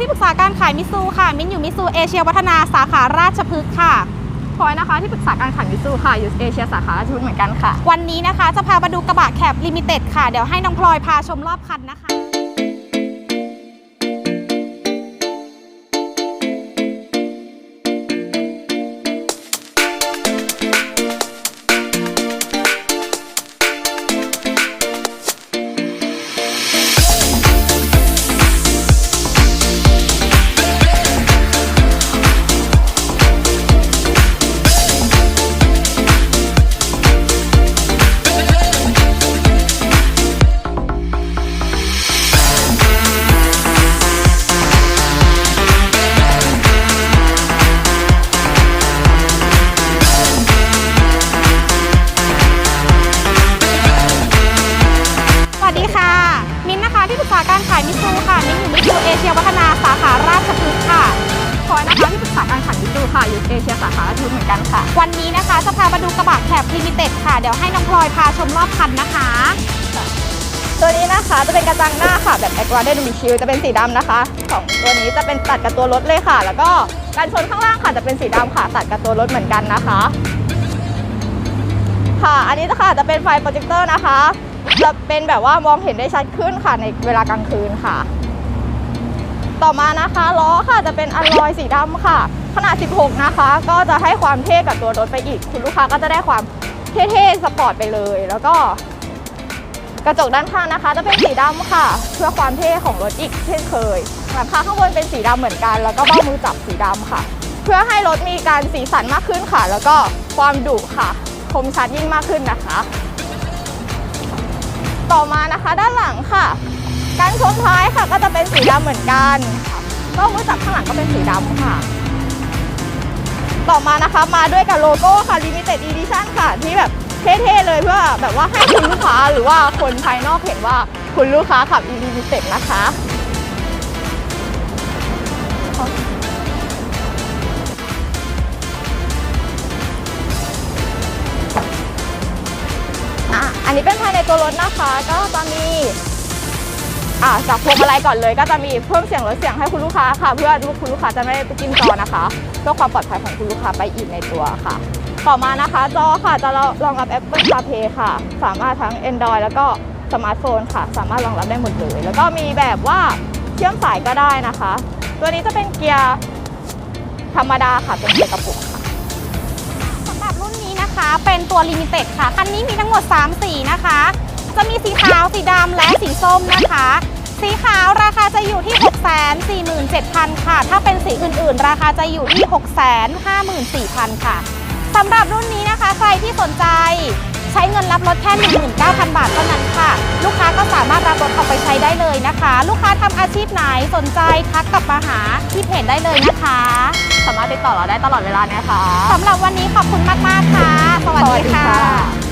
ที่ปรึกษาการขายมิซูค่ะ มิ้นอยู่มิซูเอเชียวัฒนาสาขาราชพฤกษ์ค่ะพลอยนะคะที่ปรึกษาการขายมิซูค่ะอยู่เอเชียสาขาราชพฤกษ์เหมือนกันค่ะ วันนี้นะคะจะพามาดูกระบะแคบลิมิเต็ดค่ะ เดี๋ยวให้น้องพลอยพาชมรอบคันนะคะ ที่ปรึกษาการขายมิซูค่ะมิ้นอยู่มิซูเอเชียวัฒนาสาขาราชพฤกษ์ค่ะพลอยนะคะที่ปรึกษาการขายมิซูค่ะอยู่เอเชียสาขาราชพฤกษ์เหมือนกันค่ะ วันนี้นะคะจะพามาดูกระบะแคบลิมิเต็ดค่ะ เดี๋ยวให้น้องพลอยพาชมรอบคันนะคะ ตัวนี้นะคะจะเป็นกระจังหน้าค่ะ แบบแอควาเดนมิชิลจะเป็นสีดำนะคะของตัวนี้จะเป็นตัดกับตัวรถเลยค่ะ แล้วก็การชนข้างล่างค่ะจะเป็นสีดำค่ะ ตัดกับตัวรถเหมือนกันนะคะ ค่ะ อันนี้นะคะจะเป็นไฟโปรเจคเตอร์นะคะ จะเป็นแบบว่ามองเห็นได้ชัดขึ้นค่ะในเวลากลางคืนค่ะ ต่อมานะคะล้อค่ะจะเป็นอลลอยสีดำค่ะ ขนาด 16 นะคะ ก็จะให้ความเท่กับตัวรถไปอีก คุณลูกค้าก็จะได้ความเท่ๆสปอร์ตไปเลย แล้วก็ กระจกด้านข้างนะคะ จะเป็นสีดำค่ะ เพื่อความเท่ของรถอีกเช่นเคยหลังคาข้างบนเป็นสีดำเหมือนกัน แล้วก็เบ้ามือจับสีดำค่ะ เพื่อให้รถมีการสีสันมากขึ้นค่ะ แล้วก็ความดุค่ะ คมชัดยิ่งมากขึ้นนะคะ ต่อมานะคะด้านหลังค่ะการชนท้ายค่ะก็จะเป็นสีดำเหมือนกันเบ้ามือจับข้างหลังก็เป็นสีดำค่ะ ต่อมานะคะมาด้วยกับโลโก้ค่ะ Limited Edition ค่ะ ที่แบบเท่ๆเลยเพื่อแบบว่าให้คุณลูกค้าหรือว่าคนภายนอกเห็นว่าคุณลูกค้าขับ Limited นะคะ นี้เป็นภายในตัวรถนะคะ ก็จะมีอะจากพวงมาลัยก่อนเลย ก็จะมีเพิ่มเสียงลดเสียงให้คุณลูกค้าค่ะ เพื่อคุณลูกค้าจะไม่ได้ไปจิ้มจอนะคะเพื่อความปลอดภัยของคุณลูกค้าไปอีกในตัวค่ะ ต่อมานะคะจอค่ะจะรองรับ Apple CarPlay ค่ะ สามารถทั้ง Android แล้วก็สมาร์ทโฟนค่ะ สามารถรองรับได้หมดเลยแล้วก็มีแบบว่าเชื่อมสายก็ได้นะคะ ตัวนี้จะเป็นเกียร์ธรรมดาค่ะเป็นเกียร์กระปุกค่ะ นะคะเป็นตัวลิมิเต็ดค่ะ คันนี้มีทั้งหมด 3 สีนะคะ จะมีสีขาว สีดำและสีส้มนะคะ สีขาวราคาจะอยู่ที่ 647,000 ค่ะ ถ้าเป็นสีอื่นๆ ราคาจะอยู่ที่ 654,000 ค่ะสำหรับรุ่นนี้นะคะ ใครที่สนใจ ใช้เงินรับรถแค่ 19,000 บาทเท่านั้นค่ะ ลูกค้าก็สามารถรับรถออกไปใช้ได้เลยนะคะ ลูกค้าทำอาชีพไหนสนใจทักกลับมาหาที่เพจได้เลยนะคะ สามารถติดต่อเราได้ตลอดเวลานะคะสำหรับวันนี้ขอบคุณมาก ๆ ค่ะ สวัสดีค่ะ